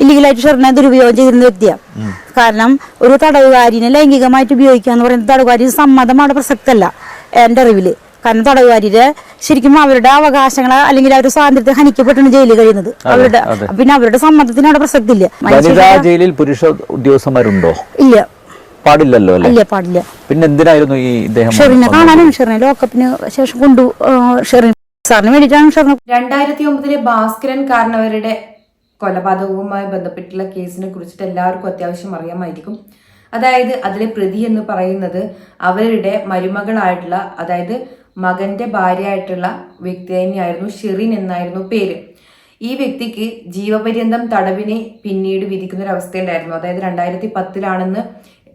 ഇല്ലീഗലായിട്ട് ഷെറിനെ ദുരുപയോഗം ചെയ്തിരുന്ന വ്യക്തിയാണ് കാരണം ഒരു തടവുകാരിനെ ലൈംഗികമായിട്ട് ഉപയോഗിക്കുക എന്ന് പറയുന്നത് തടവുകാരി സമ്മതമാണ് അവിടെ പ്രസക്തല്ല എന്റെ അറിവിൽ. കാരണം തടവുകാരിയുടെ ശരിക്കും അവരുടെ അവകാശങ്ങൾ അല്ലെങ്കിൽ അവരുടെ സ്വാതന്ത്ര്യത്തെ ഹനിക്കപ്പെട്ടാണ് ജയിലിൽ കഴിയുന്നത്. അവരുടെ പിന്നെ അവരുടെ സമ്മതത്തിന് അവിടെ പ്രസക്തി ഇല്ല വനിതാ ജയിലിൽ പുരുഷ ഉദ്യോഗസ്ഥന്മാരുണ്ടോ? ഇല്ല. പാടില്ലല്ലോ അല്ലേ? ഇല്ല പാടില്ല. പിന്നെ എന്തിനായിരുന്നു ഈ ഇദ്ദേഹം ഷെറിനെ കാണാനും ഷെറിനെ ലോക്കപ്പിന് ശേഷം കൊണ്ടു ഷെറിൻ സാറിന് വേണ്ടിയിട്ടാണ് ഷെറിന് രണ്ടായിരത്തി ഒമ്പതിലെ ഭാസ്കരൻ കാരണവരുടെ കൊലപാതകവുമായി ബന്ധപ്പെട്ടുള്ള കേസിനെ കുറിച്ചിട്ട് എല്ലാവർക്കും അത്യാവശ്യം അറിയാമായിരിക്കും. അതായത് അതിലെ പ്രതി എന്ന് പറയുന്നത് അവരുടെ മരുമകളായിട്ടുള്ള അതായത് മകന്റെ ഭാര്യയായിട്ടുള്ള വ്യക്തി തന്നെയായിരുന്നു ഷെറിൻ എന്നായിരുന്നു പേര്. ഈ വ്യക്തിക്ക് ജീവപര്യന്തം തടവിനെ പിന്നീട് വിധിക്കുന്ന ഒരു അവസ്ഥയുണ്ടായിരുന്നു അതായത് രണ്ടായിരത്തി പത്തിലാണെന്ന്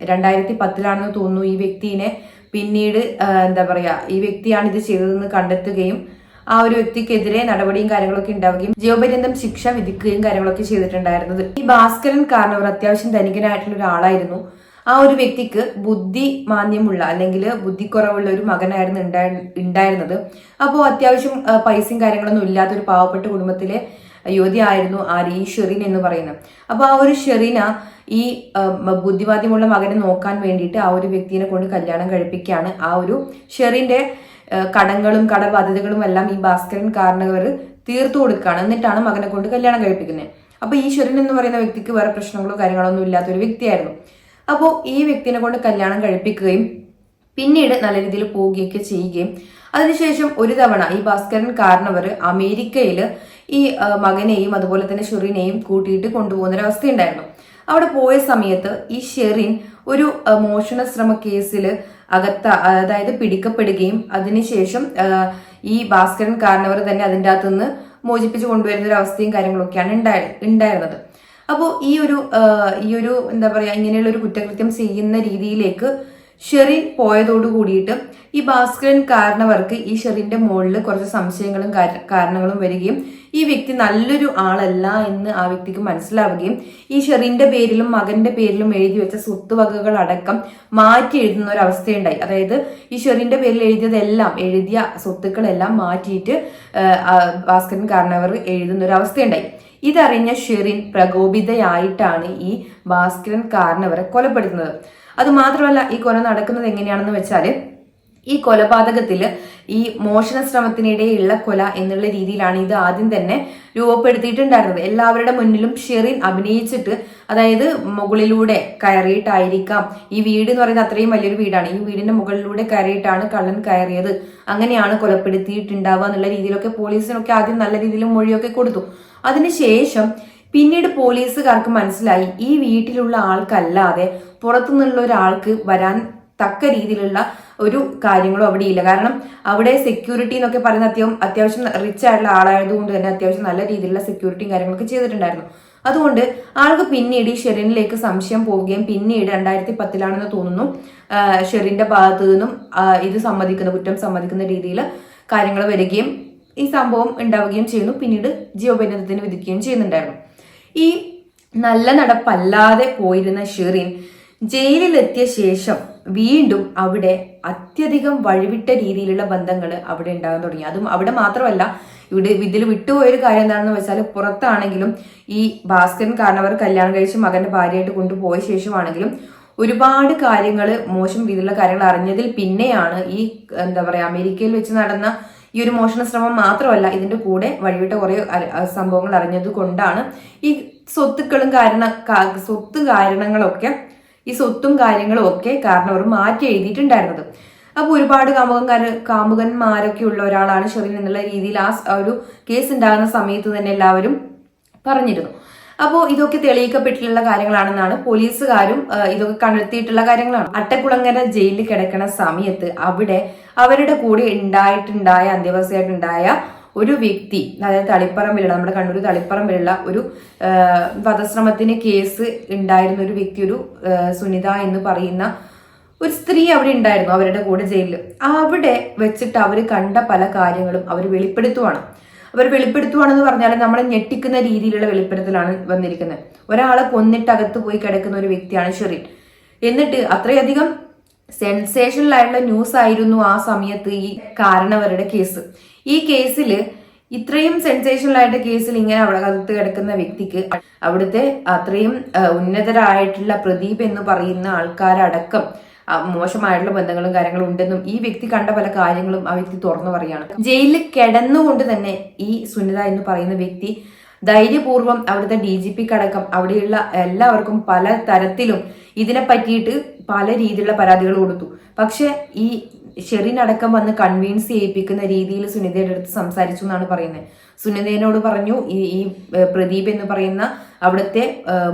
രണ്ടായിരത്തി പത്തിലാണെന്ന് തോന്നുന്നു ഈ വ്യക്തിനെ പിന്നീട് എന്താ പറയാ ഈ വ്യക്തിയാണ് ഇത് ചെയ്തതെന്ന് കണ്ടെത്തുകയും ആ ഒരു വ്യക്തിക്കെതിരെ നടപടിയും കാര്യങ്ങളൊക്കെ ഉണ്ടാവുകയും ജീവപര്യന്തം ശിക്ഷ വിധിക്കുകയും കാര്യങ്ങളൊക്കെ ചെയ്തിട്ടുണ്ടായിരുന്നത്. ഈ ഭാസ്കരൻ കാരണവർ അത്യാവശ്യം ധനികനായിട്ടുള്ള ഒരാളായിരുന്നു. ആ ഒരു വ്യക്തിക്ക് ബുദ്ധി മാന്യമുള്ള അല്ലെങ്കിൽ ബുദ്ധിക്കുറവുള്ള ഒരു മകനായിരുന്നു ഉണ്ടായി- ഉണ്ടായിരുന്നത്. അപ്പോൾ അത്യാവശ്യം പൈസയും കാര്യങ്ങളൊന്നും ഇല്ലാത്ത ഒരു പാവപ്പെട്ട കുടുംബത്തിലെ യുവതിയായിരുന്നു ആര് ഈ ഷെറിൻ എന്ന് പറയുന്നത്. അപ്പോൾ ആ ഒരു ഷെറിന ഈ ബുദ്ധിവാദ്യമുള്ള മകനെ നോക്കാൻ വേണ്ടിയിട്ട് ആ ഒരു വ്യക്തിനെ കൊണ്ട് കല്യാണം കഴിപ്പിക്കുകയാണ്. ആ ഒരു ഷെറിന്റെ ആ, കടങ്ങളും കടബാധ്യതകളും എല്ലാം ഈ ഭാസ്കരൻ കാരണവർ തീർത്തു കൊടുക്കുകയാണ്. എന്നിട്ടാണ് മകനെ കൊണ്ട് കല്യാണം കഴിപ്പിക്കുന്നത്. അപ്പോൾ ഈശ്വരൻ എന്ന് പറയുന്ന വ്യക്തിക്ക് വേറെ പ്രശ്നങ്ങളോ കാര്യങ്ങളോ ഒന്നും ഇല്ലാത്ത ഒരു വ്യക്തിയായിരുന്നു. അപ്പോൾ ഈ വ്യക്തിനെ കൊണ്ട് കല്യാണം കഴിപ്പിക്കുകയും പിന്നീട് നല്ല രീതിയിൽ പോവുകയൊക്കെ ചെയ്യുകയും അതിനുശേഷം ഒരു തവണ ഈ ഭാസ്കരൻ കാരണവർ അമേരിക്കയിൽ ഈ മകനെയും അതുപോലെ തന്നെ ഷെറിനെയും കൂട്ടിയിട്ട് കൊണ്ടുപോകുന്ന ഒരു അവസ്ഥയുണ്ടായിരുന്നു അവിടെ പോയ സമയത്ത് ഈ ഷെറിൻ ഒരു മോഷണ ശ്രമ കേസിൽ അകത്ത അതായത് പിടിക്കപ്പെടുകയും അതിനുശേഷം ഈ ഭാസ്കരൻ കാരണവർ തന്നെ അതിന്റെ അകത്തുനിന്ന് മോചിപ്പിച്ച് കൊണ്ടുവരുന്ന ഒരു അവസ്ഥയും കാര്യങ്ങളൊക്കെയാണ് ഉണ്ടായി ഉണ്ടായിരുന്നത്. അപ്പോൾ ഈ ഒരു ഈ ഒരു എന്താ പറയുക ഇങ്ങനെയുള്ള ഒരു കുറ്റകൃത്യം ചെയ്യുന്ന രീതിയിലേക്ക് ഷെറിൻ പോയതോട് കൂടിയിട്ട് ഈ ഭാസ്കരൻ കാരണവർക്ക് ഈ ഷെറിന്റെ മുകളിൽ കുറച്ച് സംശയങ്ങളും കാരണങ്ങളും വരികയും ഈ വ്യക്തി നല്ലൊരു ആളല്ല എന്ന് ആ വ്യക്തിക്ക് മനസ്സിലാവുകയും ഈ ഷെറിന്റെ പേരിലും മകന്റെ പേരിലും എഴുതി വെച്ച സ്വത്തുവകകൾ അടക്കം മാറ്റി എഴുതുന്ന ഒരു അവസ്ഥയുണ്ടായി അതായത് ഈ ഷെറിന്റെ പേരിൽ എഴുതിയതെല്ലാം എഴുതിയ സ്വത്തുക്കളെല്ലാം മാറ്റിയിട്ട് ഭാസ്കരൻ കാരണവർ എഴുതുന്ന ഒരു അവസ്ഥയുണ്ടായി ഇതറിഞ്ഞ ഷെറിൻ പ്രകോപിതയായിട്ടാണ് ഈ ഭാസ്കരൻ കാരണവരെ കൊലപ്പെടുത്തുന്നത്. അത് മാത്രമല്ല ഈ കൊല നടക്കുന്നത് എങ്ങനെയാണെന്ന് വെച്ചാൽ ഈ കൊലപാതകത്തിൽ ഈ മോഷണ ശ്രമത്തിനിടെയുള്ള കൊല എന്നുള്ള രീതിയിലാണ് ഇത് ആദ്യം തന്നെ രൂപപ്പെടുത്തിയിട്ടുണ്ടായിരുന്നത്. എല്ലാവരുടെ മുന്നിലും ഷെറിൻ അഭിനയിച്ചിട്ട് അതായത് മുകളിലൂടെ കയറിയിട്ടായിരിക്കാം. ഈ വീട് എന്ന് പറയുന്നത് അത്രയും വലിയൊരു വീടാണ്. ഈ വീടിന്റെ മുകളിലൂടെ കയറിയിട്ടാണ് കള്ളൻ കയറിയത്. അങ്ങനെയാണ് കൊലപ്പെടുത്തിയിട്ടുണ്ടാവുക എന്നുള്ള രീതിയിലൊക്കെ പോലീസിനൊക്കെ ആദ്യം നല്ല രീതിയിൽ മൊഴിയൊക്കെ കൊടുത്തു. അതിനുശേഷം പിന്നീട് പോലീസുകാർക്ക് മനസ്സിലായി ഈ വീട്ടിലുള്ള ആൾക്കല്ലാതെ പുറത്തുനിന്നുള്ള ഒരാൾക്ക് വരാൻ തക്ക രീതിയിലുള്ള ഒരു കാര്യങ്ങളും അവിടെ ഇല്ല കാരണം അവിടെ സെക്യൂരിറ്റി എന്നൊക്കെ പറയുന്ന അത്യാവശ്യം അത്യാവശ്യം റിച്ച് ആയിട്ടുള്ള ആളായതുകൊണ്ട് തന്നെ അത്യാവശ്യം നല്ല രീതിയിലുള്ള സെക്യൂരിറ്റിയും കാര്യങ്ങളൊക്കെ ചെയ്തിട്ടുണ്ടായിരുന്നു. അതുകൊണ്ട് ആൾക്ക് പിന്നീട് ഈ ഷെറിനിലേക്ക് സംശയം പോവുകയും പിന്നീട് രണ്ടായിരത്തി പത്തിലാണെന്ന് തോന്നുന്നു ഷെറിന്റെ ഭാഗത്തു നിന്നും ഇത് സമ്മതിക്കുന്ന കുറ്റം സമ്മതിക്കുന്ന രീതിയിൽ കാര്യങ്ങൾ വരികയും ഈ സംഭവം ഉണ്ടാവുകയും ചെയ്യുന്നു. പിന്നീട് ജീവപര്യന്തത്തിന് വിധിക്കുകയും ചെയ്യുന്നുണ്ടായിരുന്നു. ഈ നല്ല നടപ്പല്ലാതെ പോയിരുന്ന ഷെറിൻ ജയിലിലെത്തിയ ശേഷം വീണ്ടും അവിടെ അത്യധികം വഴിവിട്ട രീതിയിലുള്ള ബന്ധങ്ങൾ അവിടെ ഉണ്ടാകാൻ തുടങ്ങി. അതും അവിടെ മാത്രമല്ല ഇവിടെ ഇതിൽ വിട്ടുപോയൊരു കാര്യം എന്താണെന്ന് വെച്ചാൽ പുറത്താണെങ്കിലും ഈ ഭാസ്കരൻ കാരണവർ കല്യാണം കഴിച്ച് മകന്റെ ഭാര്യയായിട്ട് കൊണ്ടുപോയ ശേഷമാണെങ്കിലും ഒരുപാട് കാര്യങ്ങൾ മോശം രീതിയിലുള്ള കാര്യങ്ങൾ അറിഞ്ഞതിൽ പിന്നെയാണ് ഈ എന്താ പറയുക അമേരിക്കയിൽ വെച്ച് നടന്ന ഈ ഒരു മോഷണ ശ്രമം മാത്രമല്ല ഇതിന്റെ കൂടെ വഴിവിട്ട കുറെ സംഭവങ്ങൾ അറിഞ്ഞത് കൊണ്ടാണ് ഈ സ്വത്തുക്കളും കാരണ സ്വത്ത് കാരണങ്ങളൊക്കെ ഈ സ്വത്തും കാര്യങ്ങളും ഒക്കെ കാരണം അവർ മാറ്റി എഴുതിയിട്ടുണ്ടായിരുന്നത്. അപ്പോൾ ഒരുപാട് കാമുകൻകാർ കാമുകന്മാരൊക്കെ ഉള്ള ഒരാളാണ് ഷെറിൻ എന്നുള്ള രീതിയിൽ ആ ഒരു കേസ് ഉണ്ടാകുന്ന സമയത്ത് തന്നെ എല്ലാവരും പറഞ്ഞിരുന്നു. അപ്പോൾ ഇതൊക്കെ തെളിയിക്കപ്പെട്ടിട്ടുള്ള കാര്യങ്ങളാണെന്നാണ് പോലീസുകാരും ഇതൊക്കെ കണ്ടെത്തിയിട്ടുള്ള കാര്യങ്ങളാണ്. അട്ടക്കുളങ്ങര ജയിലിൽ കിടക്കുന്ന സമയത്ത് അവിടെ അവരുടെ കൂടെ ഉണ്ടായിട്ടുണ്ടായ അന്ത്യവാസിയായിട്ടുണ്ടായ ഒരു വ്യക്തി അതായത് തളിപ്പറമ്പിലുള്ള നമ്മുടെ കണ്ണൂർ തളിപ്പറമ്പിലുള്ള ഒരു വധശ്രമത്തിന് കേസ് ഉണ്ടായിരുന്ന ഒരു വ്യക്തി ഒരു സുനിത എന്ന് പറയുന്ന ഒരു സ്ത്രീ അവിടെ ഉണ്ടായിരുന്നു അവരുടെ കൂടെ ജയിലിൽ അവിടെ വെച്ചിട്ട് അവർ കണ്ട പല കാര്യങ്ങളും അവർ വെളിപ്പെടുത്തുവാണ്. അവർ വെളിപ്പെടുത്തുവാണെന്ന് പറഞ്ഞാൽ നമ്മളെ ഞെട്ടിക്കുന്ന രീതിയിലുള്ള വെളിപ്പെടുത്തലാണ് വന്നിരിക്കുന്നത്. ഒരാളെ കൊന്നിട്ട് അകത്ത് പോയി കിടക്കുന്ന ഒരു വ്യക്തിയാണ് ഷെറിൻ. എന്നിട്ട് അത്രയധികം സെൻസേഷണൽ ആയിട്ടുള്ള ന്യൂസ് ആയിരുന്നു ആ സമയത്ത് ഈ കാരണവരുടെ കേസ്. ഈ കേസിൽ ഇത്രയും സെൻസേഷണൽ ആയിട്ട് കേസിൽ ഇങ്ങനെ അകത്ത് കിടക്കുന്ന വ്യക്തിക്ക് അവിടുത്തെ അത്രയും ഉന്നതരായിട്ടുള്ള പ്രദീപ് എന്ന് പറയുന്ന ആൾക്കാരടക്കം മോശമായിട്ടുള്ള ബന്ധങ്ങളും കാര്യങ്ങളും ഉണ്ടെന്നും ഈ വ്യക്തി കണ്ട പല കാര്യങ്ങളും ആ വ്യക്തി തുറന്നു പറയുകയാണ്. ജയിലിൽ കിടന്നുകൊണ്ട് തന്നെ ഈ സുനിത എന്ന് പറയുന്ന വ്യക്തി ധൈര്യപൂർവം അവിടുത്തെ ഡി ജി പിക്ക് അടക്കം അവിടെയുള്ള എല്ലാവർക്കും പല തരത്തിലും ഇതിനെ പറ്റിയിട്ട് പല രീതിയിലുള്ള പരാതികൾ കൊടുത്തു. പക്ഷെ ഈ ഷെറിൻ അടക്കം വന്ന് കൺവീൻസ് ചെയ്യിപ്പിക്കുന്ന രീതിയിൽ സുനിതയുടെ അടുത്ത് സംസാരിച്ചു എന്നാണ് പറയുന്നത്. സുനിതയോട് പറഞ്ഞു ഈ ഈ പ്രദീപ് എന്ന് പറയുന്ന അവിടുത്തെ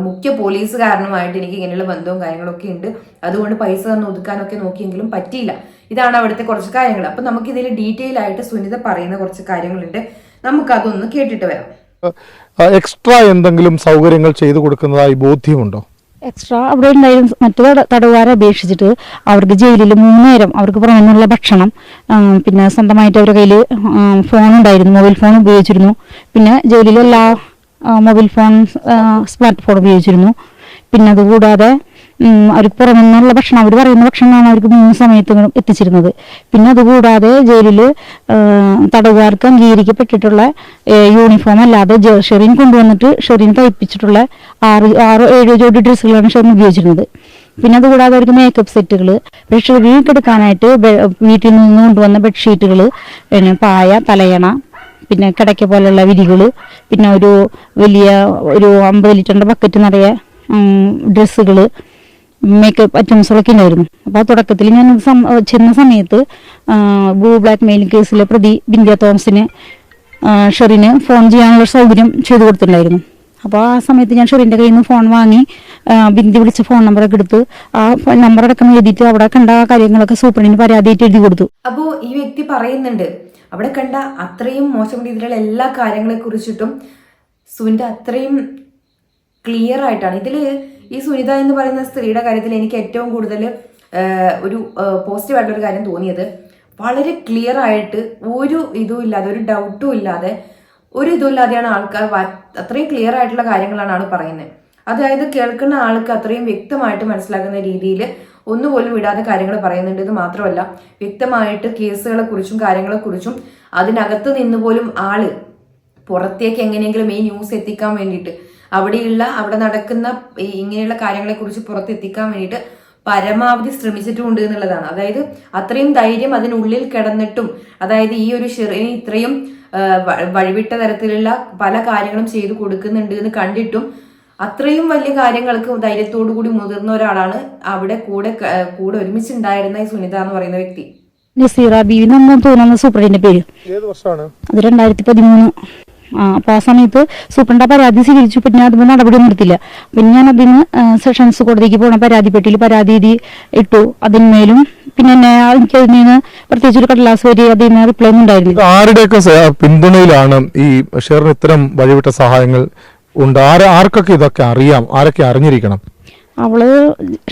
മുഖ്യ പോലീസ് പോലീസുകാരനുമായിട്ട് എനിക്ക് ഇങ്ങനെയുള്ള ബന്ധവും കാര്യങ്ങളൊക്കെ ഉണ്ട്. അതുകൊണ്ട് പൈസ തന്ന് ഒതുക്കാനൊക്കെ നോക്കിയെങ്കിലും പറ്റിയില്ല. ഇതാണ് അവിടുത്തെ കുറച്ച് കാര്യങ്ങൾ. അപ്പൊ നമുക്ക് ഇതിൽ ഡീറ്റെയിൽ ആയിട്ട് സുനിത പറയുന്ന കുറച്ച് കാര്യങ്ങളുണ്ട്. നമുക്ക് അതൊന്ന് കേട്ടിട്ട് വരാം. എക്സ്ട്രാ എന്തെങ്കിലും സൗകര്യങ്ങൾ ചെയ്തു കൊടുക്കുന്നതായി ബോധ്യമുണ്ടോ? എക്സ്ട്രാ അവിടെ ഉണ്ടായിരുന്ന മറ്റു തടവുകാരെ അപേക്ഷിച്ചിട്ട് അവർക്ക് ജയിലിൽ മൂന്ന് നേരം അവർക്ക് പുറമെന്നുള്ള ഭക്ഷണം പിന്നെ സ്വന്തമായിട്ട് അവരുടെ കയ്യിൽ ഫോൺ ഉണ്ടായിരുന്നു. മൊബൈൽ ഫോൺ ഉപയോഗിച്ചിരുന്നു. പിന്നെ ജയിലിലെല്ലാ മൊബൈൽ ഫോൺ സ്മാർട്ട് ഫോൺ ഉപയോഗിച്ചിരുന്നു. പിന്നെ അതുകൂടാതെ ഉം, അവർക്ക് പുറമെ നിന്നുള്ള ഭക്ഷണം അവർ പറയുന്ന ഭക്ഷണമാണ് അവർക്ക് മൂന്ന് സമയത്ത് എത്തിച്ചിരുന്നത്. പിന്നെ അതുകൂടാതെ ജയിലിൽ തടവുകാർക്ക് അംഗീകരിക്കപ്പെട്ടിട്ടുള്ള യൂണിഫോം അല്ലാതെ ഷെറീൻ കൊണ്ടുവന്നിട്ട് ഷെറിൻ തയ്പ്പിച്ചിട്ടുള്ള ആറ് ആറോ ഏഴോ ജോഡി ഡ്രസ്സുകളാണ് ഷെറിൻ ഉപയോഗിച്ചിരുന്നത്. പിന്നെ അതുകൂടാതെ അവർക്ക് മേക്കപ്പ് സെറ്റുകൾ പക്ഷെ എടുക്കാനായിട്ട് ബെ- വീട്ടിൽ നിന്ന് കൊണ്ടുവന്ന ബെഡ്ഷീറ്റുകൾ പിന്നെ പായ തലയണ പിന്നെ കിടക്ക പോലെയുള്ള വിരികൾ പിന്നെ ഒരു വലിയ ഒരു അമ്പത് ലിറ്ററിന്റെ ബക്കറ്റ് നിറയെ ഡ്രസ്സുകൾ മേക്കപ്പ് ഐറ്റംസുകളൊക്കെ ഉണ്ടായിരുന്നു. അപ്പോൾ ആ തുടക്കത്തിൽ ഞാൻ ചെന്ന സമയത്ത് ബ്ലൂ ബ്ലാക്ക് മെയിൽ കേസിലെ പ്രതി ബിന്ദ്യ തോമസിന് ഷെറിന് ഫോൺ ചെയ്യാനുള്ള സൗകര്യം ചെയ്തു കൊടുത്തിട്ടുണ്ടായിരുന്നു. അപ്പോൾ ആ സമയത്ത് ഞാൻ ഷെറിന്റെ കയ്യിൽ നിന്ന് ഫോൺ വാങ്ങി ബിന്ദി വിളിച്ച ഫോൺ നമ്പറൊക്കെ എടുത്ത് ആ നമ്പർ അടക്കം എഴുതിയിട്ട് അവിടെ കണ്ട ആ കാര്യങ്ങളൊക്കെ സൂപ്രണ്ടിന് പരാതിയായിട്ട് എഴുതി കൊടുത്തു. അപ്പോൾ ഈ വ്യക്തി പറയുന്നുണ്ട് അവിടെ കണ്ട അത്രയും മോശം രീതിയിലുള്ള എല്ലാ കാര്യങ്ങളെ കുറിച്ചിട്ടും സുവിന്റെ അത്രയും ക്ലിയർ ആയിട്ടാണ്. ഇതിൽ ഈ സുനിത എന്ന് പറയുന്ന സ്ത്രീയുടെ കാര്യത്തിൽ എനിക്ക് ഏറ്റവും കൂടുതൽ ഒരു പോസിറ്റീവ് ആയിട്ടുള്ള ഒരു കാര്യം തോന്നിയത് വളരെ ക്ലിയർ ആയിട്ട് ഒരു ഇതും ഇല്ലാതെ ഒരു ഡൗട്ടും ഇല്ലാതെ ഒരു ഇതും ഇല്ലാതെയാണ് ആൾക്കാർ അത്രയും ക്ലിയർ ആയിട്ടുള്ള കാര്യങ്ങളാണ് ആൾ പറയുന്നത്. അതായത് കേൾക്കുന്ന ആൾക്ക് അത്രയും വ്യക്തമായിട്ട് മനസ്സിലാക്കുന്ന രീതിയിൽ ഒന്നുപോലും വിടാതെ കാര്യങ്ങൾ പറയുന്നുണ്ട്. ഇത് മാത്രമല്ല വ്യക്തമായിട്ട് കേസുകളെ കുറിച്ചും കാര്യങ്ങളെ കുറിച്ചും അതിനകത്ത് നിന്ന് പോലും ആൾ പുറത്തേക്ക് എങ്ങനെയെങ്കിലും ഈ ന്യൂസ് എത്തിക്കാൻ വേണ്ടിയിട്ട് അവിടെയുള്ള അവിടെ നടക്കുന്ന ഇങ്ങനെയുള്ള കാര്യങ്ങളെ കുറിച്ച് പുറത്തെത്തിക്കാൻ വേണ്ടിയിട്ട് പരമാവധി ശ്രമിച്ചിട്ടുമുണ്ട് എന്നുള്ളതാണ്. അതായത് അത്രയും ധൈര്യം അതിനുള്ളിൽ കിടന്നിട്ടും അതായത് ഈ ഒരു ഷിറിന് ഇത്രയും വഴിവിട്ട തരത്തിലുള്ള പല കാര്യങ്ങളും ചെയ്തു കൊടുക്കുന്നുണ്ട് എന്ന് കണ്ടിട്ടും അത്രയും വലിയ കാര്യങ്ങൾക്ക് ധൈര്യത്തോടു കൂടി മുതിർന്ന ഒരാളാണ് അവിടെ കൂടെ കൂടെ ഒരുമിച്ചുണ്ടായിരുന്ന ഈ സുനിത എന്ന് പറയുന്ന വ്യക്തി. നസീറ ബീവി തോന്നുന്ന സൂപ്രണ്ടിന്റെ പേര്. ഏത് വർഷമാണ്? അത് രണ്ടായിരത്തി പതിമൂന്ന്. അപ്പോൾ ആ സമയത്ത് സൂപ്രണ്ട പരാതി സ്വീകരിച്ചു പിന്നെ അതിന് നടപടി നിർത്തില്ല പിന്നെ ഞാൻ അതിന് സെഷൻസ് കോടതിക്ക് പോകണ പരാതി പെട്ടിയിൽ പരാതി എഴുതി ഇട്ടു. അതിന്മേലും പിന്നെ എന്നെ എനിക്ക് അതിൽ നിന്ന് പ്രത്യേകിച്ച് ഒരു കടലാസ് വരി അതിൽ നിന്ന് റിപ്ലൈ ഒന്നും ഉണ്ടായിരുന്നില്ല. ആരുടെയൊക്കെ പിന്തുണയിലാണ് ഈ ഷെയറിന് ഇത്തരം വഴിവിട്ട സഹായങ്ങൾ ഉണ്ട്? ആർക്കൊക്കെ ഇതൊക്കെ അറിയാം? ആരൊക്കെ അറിഞ്ഞിരിക്കണം? അവൾ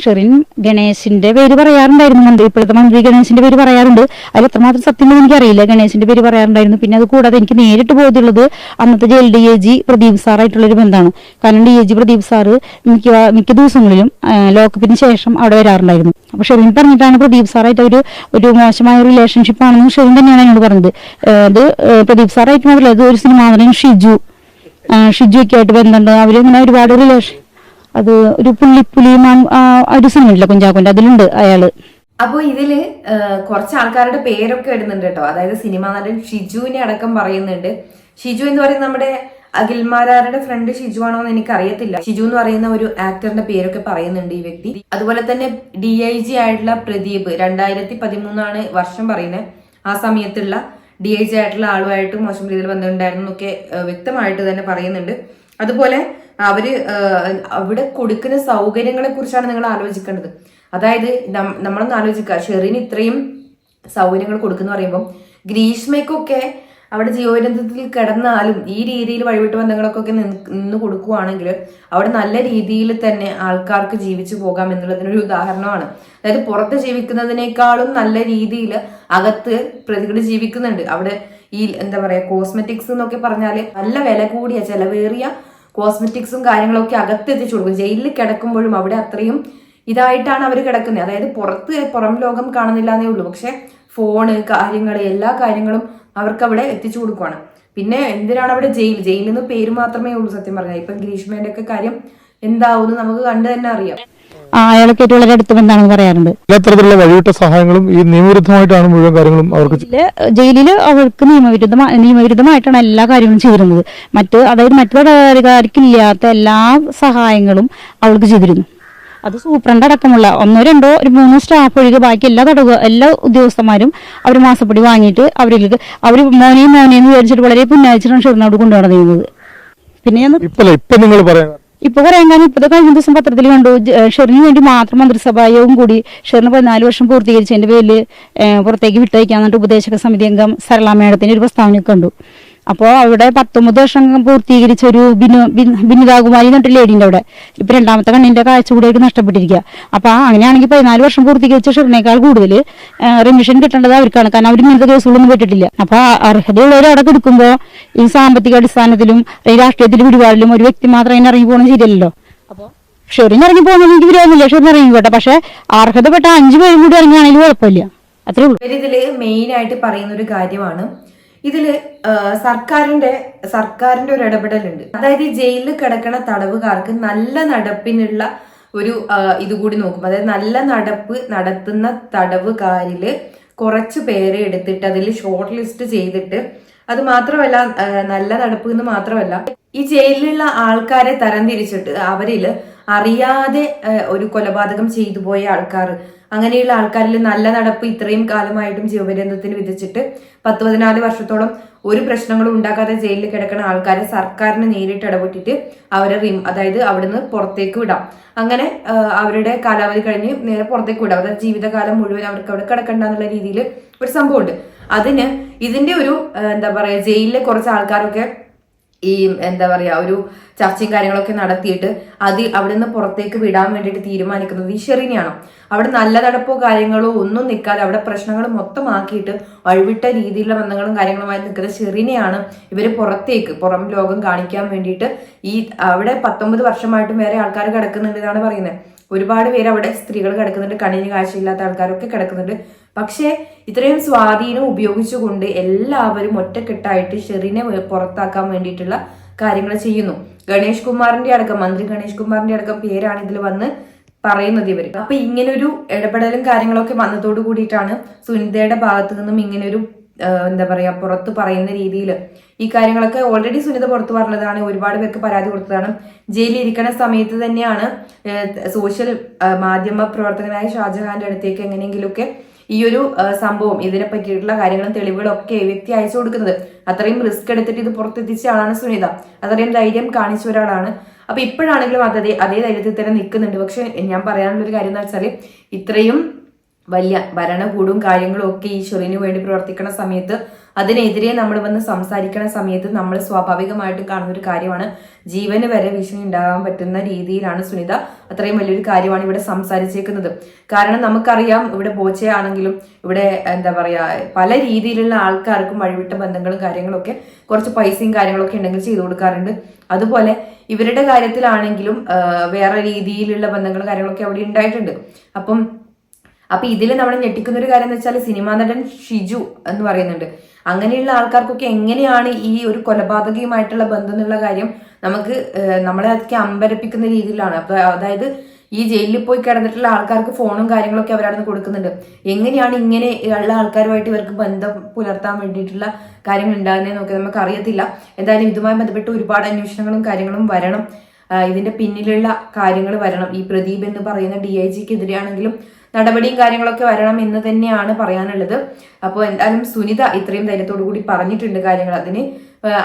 ഷെറിൻ ഗണേശിന്റെ പേര് പറയാറുണ്ടായിരുന്നു മന്ത്രി ഇപ്പോഴത്തെ മന്ത്രി ഗണേശിന്റെ പേര് പറയാറുണ്ട്. അതിൽ എത്രമാത്രം സത്യം എനിക്കറിയില്ല. ഗണേശിന്റെ പേര് പറയാറുണ്ടായിരുന്നു. പിന്നെ അത് കൂടാതെ എനിക്ക് നേരിട്ട് ബോധ്യമുള്ളത് അന്നത്തെ jail D A G Pradeep സാറായിട്ടുള്ളൊരു ബന്ധമാണ്. കാരണം D A G Pradeep sir മിക്ക മിക്ക ദിവസങ്ങളിലും ലോക്കപ്പിന് ശേഷം അവിടെ വരാറുണ്ടായിരുന്നു. അപ്പൊ ഷെറിൻ പറഞ്ഞിട്ടാണ് പ്രദീപ് സാറായിട്ട് ഒരു ഒരു മോശമായ റിലേഷൻഷിപ്പ് ആണെന്ന് ഷെറിൻ തന്നെയാണ് എന്നോട് പറഞ്ഞത്. അത് പ്രദീപ് സാറായിട്ട് മാത്രമല്ല അത് ഒരു സിനിമ ഷിജു ആ, ഷിജു ഒക്കെ ആയിട്ട് ബന്ധമുണ്ട്. അവരിങ്ങനെ ഒരുപാട് റിലേഷൻ അത് ഒരു പുള്ളിപ്പുലിമാൻ ആ, ഒരു സിനിമയില്ല കുഞ്ചാക്കോന്റെ? അതിലുണ്ട് അയാൾ. അപ്പോൾ ഇതിൽ കുറച്ച് ആൾക്കാരുടെ പേരൊക്കെ ഇടുന്നുണ്ട് കേട്ടോ. അതായത് സിനിമ നടൻ ഷിജുവിനെ അടക്കം പറയുന്നുണ്ട്. ഷിജു എന്ന് പറയുന്ന നമ്മുടെ അഖിൽമാരാരുടെ ഫ്രണ്ട് ഷിജു ആണോ എന്ന് എനിക്ക് അറിയത്തില്ല ഷിജു എന്ന് പറയുന്ന ഒരു ആക്ടറിന്റെ പേരൊക്കെ പറയുന്നുണ്ട് ഈ വ്യക്തി. അതുപോലെ തന്നെ ഡി ഐ ജി ആയിട്ടുള്ള പ്രദീപ് രണ്ടായിരത്തി പതിമൂന്നാണ് വർഷം പറയുന്നത് ആ സമയത്തുള്ള ഡി ഐ ജി ആയിട്ടുള്ള ആളുമായിട്ട് മോശം രീതിയിൽ ബന്ധമുണ്ടായിരുന്നു എന്നൊക്കെ വ്യക്തമായിട്ട് തന്നെ പറയുന്നുണ്ട്. അതുപോലെ അവർ അവിടെ കൊടുക്കുന്ന സൗകര്യങ്ങളെ കുറിച്ചാണ് നിങ്ങൾ ആലോചിക്കേണ്ടത്. അതായത് നമ്മളൊന്ന് ആലോചിക്കുക. ഷെറിന് ഇത്രയും സൗകര്യങ്ങൾ കൊടുക്കുന്ന പറയുമ്പോൾ ഗ്രീഷ്മയ്ക്കൊക്കെ അവിടെ ജീവനത്തിൽ കിടന്നാലും ഈ രീതിയിൽ വഴിവിട്ട് ബന്ധങ്ങളൊക്കെ നിന്ന് കൊടുക്കുവാണെങ്കിൽ അവിടെ നല്ല രീതിയിൽ തന്നെ ആൾക്കാർക്ക് ജീവിച്ചു പോകാം എന്നുള്ളതിനൊരു ഉദാഹരണമാണ്. അതായത് പുറത്ത് ജീവിക്കുന്നതിനേക്കാളും നല്ല രീതിയിൽ അകത്ത് പ്രതികൾ ജീവിക്കുന്നുണ്ട്. അവിടെ ഈ എന്താ പറയാ കോസ്മെറ്റിക്സ് എന്നൊക്കെ പറഞ്ഞാൽ നല്ല വില കൂടിയ ചെലവേറിയ കോസ്മെറ്റിക്സും കാര്യങ്ങളൊക്കെ അകത്ത് എത്തിച്ചു കൊടുക്കും. ജയിലിൽ കിടക്കുമ്പോഴും അവിടെ അത്രയും ഇതായിട്ടാണ് അവർ കിടക്കുന്നത്. അതായത് പുറത്ത് പുറം ലോകം കാണുന്നില്ല എന്നേ ഉള്ളൂ. പക്ഷെ ഫോണ് കാര്യങ്ങൾ എല്ലാ കാര്യങ്ങളും അവർക്ക് അവിടെ എത്തിച്ചു കൊടുക്കുവാണ്. പിന്നെ എന്തിനാണ് അവിടെ ജയിൽ? ജയിലിൽ നിന്ന് പേര് മാത്രമേ ഉള്ളൂ സത്യം പറഞ്ഞാൽ. ഇപ്പം ഗ്രീഷ്മേന്റെ ഒക്കെ കാര്യം എന്താവും നമുക്ക് കണ്ടു തന്നെ അറിയാം. അയാളൊക്കെ ആയിട്ട് വളരെ അടുത്ത് ബന്ധമാണെന്ന് പറയാറുണ്ട്. എല്ലാ തരത്തിലുള്ള വഴിവിട്ട സഹായങ്ങളും ഈ നിയമവിരുദ്ധമായിട്ടാണ് മുഴുവൻ കാര്യങ്ങളും അവർക്ക് ജയിലിൽ അവർക്ക് നിയമവിരുദ്ധ നിയമവിരുദ്ധമായിട്ടാണ് എല്ലാ കാര്യങ്ങളും ചെയ്തിരുന്നത്. മറ്റ് അതായത് മറ്റു തടവുകാർക്കില്ലാത്ത എല്ലാ സഹായങ്ങളും അവൾക്ക് ചെയ്തിരുന്നു. അത് സൂപ്രണ്ട് അടക്കമുള്ള ഒന്നോ രണ്ടോ ഒരു മൂന്നോ സ്റ്റാഫ് ഒഴികെ ബാക്കി എല്ലാ തടവ് എല്ലാ ഉദ്യോഗസ്ഥന്മാരും അവർ മാസപ്പടി വാങ്ങിയിട്ട് അവരിലേക്ക് അവർ മോനെയും മോനെയും വിചാരിച്ചിട്ട് വളരെ പുന്നാഴ്ചയാണ് ഷെറിനോട് കൊണ്ടുനടന്നിരുന്നത് പിന്നെ ഞാൻ ഇപ്പൊ നിങ്ങൾ പറയാൻ ഇപ്പൊ പറയാൻ കാരണം ഇപ്പത്തെ കഴിഞ്ഞ ദിവസം പത്രത്തിൽ കണ്ടു ഷെറിന് വേണ്ടി മാത്രം മന്ത്രിസഭായോഗം കൂടി ഷെറിന് പതിനാല് വർഷം പൂർത്തീകരിച്ചതിന്റെ പേരിൽ പുറത്തേക്ക് വിട്ടയക്കാൻ എന്നിട്ട് ഉപദേശക സമിതി അംഗം സരള മേഡത്തിന്റെ ഒരു പ്രസ്താവനയൊക്കെ കണ്ടു. അപ്പോൾ അവിടെ പത്തൊമ്പത് വർഷം പൂർത്തീകരിച്ച ഒരു ബിനു ബിനുതാകുമാരി എന്നിട്ട് ലേഡിന്റെ അവിടെ. ഇപ്പൊ രണ്ടാമത്തെ കണ്ണിന്റെ കാഴ്ച കൂടെ നഷ്ടപ്പെട്ടിരിക്കുക. അപ്പൊ ആ അങ്ങനെയാണെങ്കിൽ പതിനാല് വർഷം പൂർത്തീകരിച്ച ഷെറിനേക്കാൾ കൂടുതൽ റിമിഷൻ കിട്ടേണ്ടത് അവർക്കാണ്. കാരണം അവർ ഇങ്ങനത്തെ കേസുകളൊന്നും പെട്ടിട്ടില്ല. അപ്പൊ ആ അർഹതയുള്ളവർ അവിടെ കൊടുക്കുമ്പോൾ ഈ സാമ്പത്തിക അടിസ്ഥാനത്തിലും ഈ രാഷ്ട്രീയത്തിൽ പിടിപാടിലും ഒരു വ്യക്തി മാത്രം അതിന് ഇറങ്ങി പോകുന്നത് ശരിയല്ലല്ലോ. അപ്പോൾ ഷെറിന് ഇറങ്ങി പോകുന്നത് എനിക്ക് വിരോധമില്ല. ഷെറിന് ഇറങ്ങി പോട്ടെ. പക്ഷെ അർഹതപ്പെട്ട അഞ്ചു പേരും കൂടി ഇറങ്ങുകയാണെങ്കിൽ കുഴപ്പമില്ല. അത്രേ ഉള്ളൂ. ഇതിൽ മെയിൻ ആയിട്ട് പറയുന്ന ഒരു കാര്യമാണ് ഇതിൽ ആ, സർക്കാരിന്റെ സർക്കാരിന്റെ ഒരു ഇടപെടലുണ്ട്. അതായത് ഈ ജയിലിൽ കിടക്കുന്ന തടവുകാർക്ക് നല്ല നടപ്പിനുള്ള ഒരു ഇതുകൂടി ഇത് കൂടി നോക്കും. അതായത് നല്ല നടപ്പ് നടത്തുന്ന തടവുകാരിൽ കുറച്ച് പേരെ എടുത്തിട്ട് അതിൽ ഷോർട്ട് ലിസ്റ്റ് ചെയ്തിട്ട് അത് മാത്രമല്ല നല്ല നടപ്പ് എന്ന് മാത്രമല്ല ഈ ജയിലിലുള്ള ആൾക്കാരെ തരംതിരിച്ചിട്ട് അവരിൽ അറിയാതെ ഒരു കൊലപാതകം ചെയ്തു പോയ ആൾക്കാർ അങ്ങനെയുള്ള ആൾക്കാരിൽ നല്ല നടപ്പ് ഇത്രയും കാലമായിട്ടും ജീവപര്യന്തത്തിന് വിധിച്ചിട്ട് പത്ത് പതിനാല് വർഷത്തോളം ഒരു പ്രശ്നങ്ങളും ഉണ്ടാക്കാതെ ജയിലിൽ കിടക്കുന്ന ആൾക്കാരെ സർക്കാരിന് നേരിട്ട് ഇടപെട്ടിട്ട് അവരെ റിം അതായത് അവിടുന്ന് പുറത്തേക്ക് വിടാം. അങ്ങനെ അവരുടെ കാലാവധി കഴിഞ്ഞ് നേരെ പുറത്തേക്ക് വിടാം. അതായത് ജീവിതകാലം മുഴുവൻ അവർക്ക് അവിടെ കിടക്കണ്ട എന്നുള്ള രീതിയിൽ ഒരു സംഭവമുണ്ട്. അതിന് ഇതിന്റെ ഒരു എന്താ പറയാ ജയിലിലെ കുറച്ച് ആൾക്കാരൊക്കെ ഈ എന്താ പറയാ ഒരു ചർച്ചയും കാര്യങ്ങളൊക്കെ നടത്തിയിട്ട് അത് അവിടുന്ന് പുറത്തേക്ക് വിടാൻ വേണ്ടിയിട്ട് തീരുമാനിക്കുന്നത് ഈ ഷെറിനെയാണ്. അവിടെ നല്ല നടപ്പോ കാര്യങ്ങളോ ഒന്നും നിൽക്കാതെ അവിടെ പ്രശ്നങ്ങൾ മൊത്തമാക്കിയിട്ട് വഴിവിട്ട രീതിയിലുള്ള ബന്ധങ്ങളും കാര്യങ്ങളുമായി നിൽക്കുന്ന ഷെറിനെയാണ് ഇവർ പുറത്തേക്ക് പുറം ലോകം കാണിക്കാൻ വേണ്ടിയിട്ട് ഈ അവിടെ പത്തൊമ്പത് വർഷമായിട്ടും വേറെ ആൾക്കാർ കിടക്കുന്നുണ്ട് എന്നാണ് പറയുന്നത്. ഒരുപാട് പേര് അവിടെ സ്ത്രീകൾ കിടക്കുന്നുണ്ട് കണ്ണിന് കാഴ്ചയില്ലാത്ത ആൾക്കാരൊക്കെ കിടക്കുന്നുണ്ട്. പക്ഷേ ഇത്രയും സ്വാധീനം ഉപയോഗിച്ചുകൊണ്ട് എല്ലാവരും ഒറ്റക്കെട്ടായിട്ട് ഷെറിനെ പുറത്താക്കാൻ വേണ്ടിയിട്ടുള്ള കാര്യങ്ങൾ ചെയ്യുന്നു. ഗണേഷ് കുമാറിന്റെ അടക്കം മന്ത്രി ഗണേഷ് കുമാറിന്റെ അടക്കം പേരാണ് ഇതിൽ വന്ന് പറയുന്നത് ഇവർ അപ്പൊ ഇങ്ങനൊരു ഇടപെടലും കാര്യങ്ങളൊക്കെ വന്നതോട് കൂടിയിട്ടാണ് സുനിതയുടെ ഭാഗത്തു നിന്നും ഇങ്ങനൊരു എന്താ പറയാ പുറത്ത് പറയുന്ന രീതിയിൽ ഈ കാര്യങ്ങളൊക്കെ ഓൾറെഡി സുനിത പുറത്തു പറഞ്ഞതാണ് ഒരുപാട് പേർക്ക് പരാതി കൊടുത്തതാണ്. ജയിലിൽ ഇരിക്കുന്ന സമയത്ത് തന്നെയാണ് സോഷ്യൽ മാധ്യമ പ്രവർത്തകനായ ഷാജഹാന്റെ അടുത്തേക്ക് എങ്ങനെയെങ്കിലുമൊക്കെ ഈ ഒരു സംഭവം ഇതിനെ പറ്റിയിട്ടുള്ള കാര്യങ്ങളും തെളിവുകളും ഒക്കെ വ്യക്തി അയച്ചു കൊടുക്കുന്നത്. അത്രയും റിസ്ക് എടുത്തിട്ട് ഇത് പുറത്തെത്തിച്ച ആളാണ് സുനിത. അത്രയും ധൈര്യം കാണിച്ച ഒരാളാണ്. അപ്പൊ ഇപ്പോഴാണെങ്കിലും അതേ അതേ ധൈര്യത്തിൽ തന്നെ നിൽക്കുന്നുണ്ട്. പക്ഷെ ഞാൻ പറയാനുള്ള ഒരു കാര്യം എന്ന് വെച്ചാൽ ഇത്രയും വലിയ ഭരണകൂടും കാര്യങ്ങളും ഒക്കെ ഈ ഷെറിന് വേണ്ടി പ്രവർത്തിക്കുന്ന സമയത്ത് അതിനെതിരെ നമ്മൾ വന്ന് സംസാരിക്കുന്ന സമയത്ത് നമ്മൾ സ്വാഭാവികമായിട്ടും കാണുന്ന ഒരു കാര്യമാണ് ജീവന് വരെ ഭീഷണി ഉണ്ടാകാൻ പറ്റുന്ന രീതിയിലാണ് സുനിത അത്രയും വലിയൊരു കാര്യമാണ് ഇവിടെ സംസാരിച്ചേക്കുന്നത്. കാരണം നമുക്കറിയാം ഇവിടെ ബോച്ചയാണെങ്കിലും ഇവിടെ എന്താ പറയാ പല രീതിയിലുള്ള ആൾക്കാർക്കും വഴിവിട്ട ബന്ധങ്ങളും കാര്യങ്ങളൊക്കെ കുറച്ച് പൈസയും കാര്യങ്ങളൊക്കെ ഉണ്ടെങ്കിൽ ചെയ്തു കൊടുക്കാറുണ്ട്. അതുപോലെ ഇവരുടെ കാര്യത്തിലാണെങ്കിലും വേറെ രീതിയിലുള്ള ബന്ധങ്ങളും കാര്യങ്ങളൊക്കെ അവിടെ ഉണ്ടായിട്ടുണ്ട്. അപ്പം അപ്പൊ ഇതിൽ നമ്മൾ ഞെട്ടിക്കുന്ന ഒരു കാര്യം എന്ന് വെച്ചാൽ സിനിമാ നടൻ ഷിജു എന്ന് പറയുന്നുണ്ട്. അങ്ങനെയുള്ള ആൾക്കാർക്കൊക്കെ എങ്ങനെയാണ് ഈ ഒരു കൊലപാതകയുമായിട്ടുള്ള ബന്ധം എന്നുള്ള കാര്യം നമുക്ക് നമ്മളെ അതൊക്കെ അമ്പരപ്പിക്കുന്ന രീതിയിലാണ്. അപ്പൊ അതായത് ഈ ജയിലിൽ പോയി കിടന്നിട്ടുള്ള ആൾക്കാർക്ക് ഫോണും കാര്യങ്ങളൊക്കെ അവരവിടെ നിന്ന് കൊടുക്കുന്നുണ്ട്. എങ്ങനെയാണ് ഇങ്ങനെ ഉള്ള ആൾക്കാരുമായിട്ട് ഇവർക്ക് ബന്ധം പുലർത്താൻ വേണ്ടിയിട്ടുള്ള കാര്യങ്ങൾ ഉണ്ടാകുന്നതെന്ന് നോക്കി നമുക്ക് അറിയത്തില്ല എന്തായാലും ഇതുമായി ബന്ധപ്പെട്ട് ഒരുപാട് അന്വേഷണങ്ങളും കാര്യങ്ങളും വരണം. ഇതിന്റെ പിന്നിലുള്ള കാര്യങ്ങൾ വരണം. ഈ പ്രദീപ് എന്ന് പറയുന്ന ഡി ഐ ജിക്കെതിരെയാണെങ്കിലും നടപടിയും കാര്യങ്ങളൊക്കെ വരണം എന്ന് തന്നെയാണ് പറയാനുള്ളത്. അപ്പോൾ എന്തായാലും സുനിത ഇത്രയും ധൈര്യത്തോടു കൂടി പറഞ്ഞിട്ടുണ്ട് കാര്യങ്ങൾ അതിന്.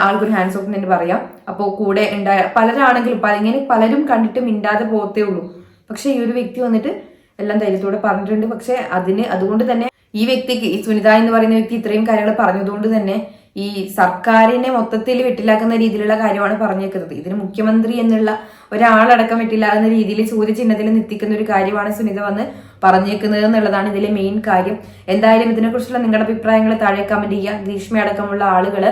ആൾക്കൊരു ഹാൻഡ്സ് ഓഫ് തന്നെ പറയാം. അപ്പോൾ കൂടെ ഉണ്ടായ പലരാണെങ്കിലും പല ഇങ്ങനെ പലരും കണ്ടിട്ട് മിണ്ടാതെ പോകത്തേ ഉള്ളൂ. പക്ഷേ ഈ ഒരു വ്യക്തി വന്നിട്ട് എല്ലാം ധൈര്യത്തോടെ പറഞ്ഞിട്ടുണ്ട്. പക്ഷെ അതിന് അതുകൊണ്ട് തന്നെ ഈ വ്യക്തിക്ക് ഈ സുനിത എന്ന് പറയുന്ന വ്യക്തി ഇത്രയും കാര്യങ്ങൾ പറഞ്ഞതുകൊണ്ട് തന്നെ ഈ സർക്കാരിനെ മൊത്തത്തിൽ വെട്ടിലാക്കുന്ന രീതിയിലുള്ള കാര്യമാണ് പറഞ്ഞേക്കുന്നത്. ഇതിന് മുഖ്യമന്ത്രി എന്നുള്ള ഒരാളടക്കം വെട്ടിലാകുന്ന രീതിയിൽ ചോദ്യചിഹ്നത്തിൽ നിത്തിക്കുന്ന ഒരു കാര്യമാണ് സുനിത വന്ന് പറഞ്ഞേക്കുന്നത് എന്നുള്ളതാണ് ഇതിലെ മെയിൻ കാര്യം. എന്തായാലും ഇതിനെക്കുറിച്ചുള്ള നിങ്ങളുടെ അഭിപ്രായങ്ങൾ താഴെ കമന്റ് ചെയ്യുക. ഗ്രീഷ്മ അടക്കമുള്ള ആളുകൾ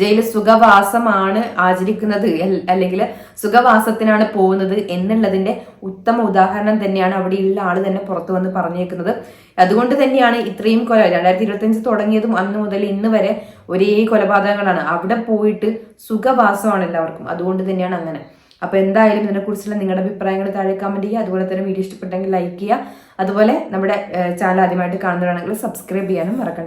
ജയിലിൽ സുഖവാസമാണ് ആചരിക്കുന്നത്. അല്ലെങ്കിൽ സുഖവാസത്തിനാണ് പോകുന്നത് എന്നുള്ളതിന്റെ ഉത്തമ ഉദാഹരണം തന്നെയാണ് അവിടെയുള്ള ആൾ തന്നെ പുറത്തു വന്ന് പറഞ്ഞേക്കുന്നത്. അതുകൊണ്ട് തന്നെയാണ് ഇത്രയും കൊല രണ്ടായിരത്തി ഇരുപത്തിയഞ്ച് തുടങ്ങിയതും അന്ന് മുതൽ ഇന്ന് വരെ ഒരേ കൊലപാതകങ്ങളാണ്. അവിടെ പോയിട്ട് സുഖവാസമാണ് എല്ലാവർക്കും. അതുകൊണ്ട് തന്നെയാണ് അങ്ങനെ. അപ്പൊ എന്തായാലും ഇതിനെക്കുറിച്ചുള്ള നിങ്ങളുടെ അഭിപ്രായങ്ങൾ താഴെ കമന്റ് ചെയ്യുക. അതുപോലെ തന്നെ വീഡിയോ ഇഷ്ടപ്പെട്ടെങ്കിൽ ലൈക്ക് ചെയ്യുക. അതുപോലെ നമ്മുടെ ചാനൽ ആദ്യമായിട്ട് കാണുന്നവരാണെങ്കിൽ സബ്സ്ക്രൈബ് ചെയ്യാനും മറക്കണ്ട.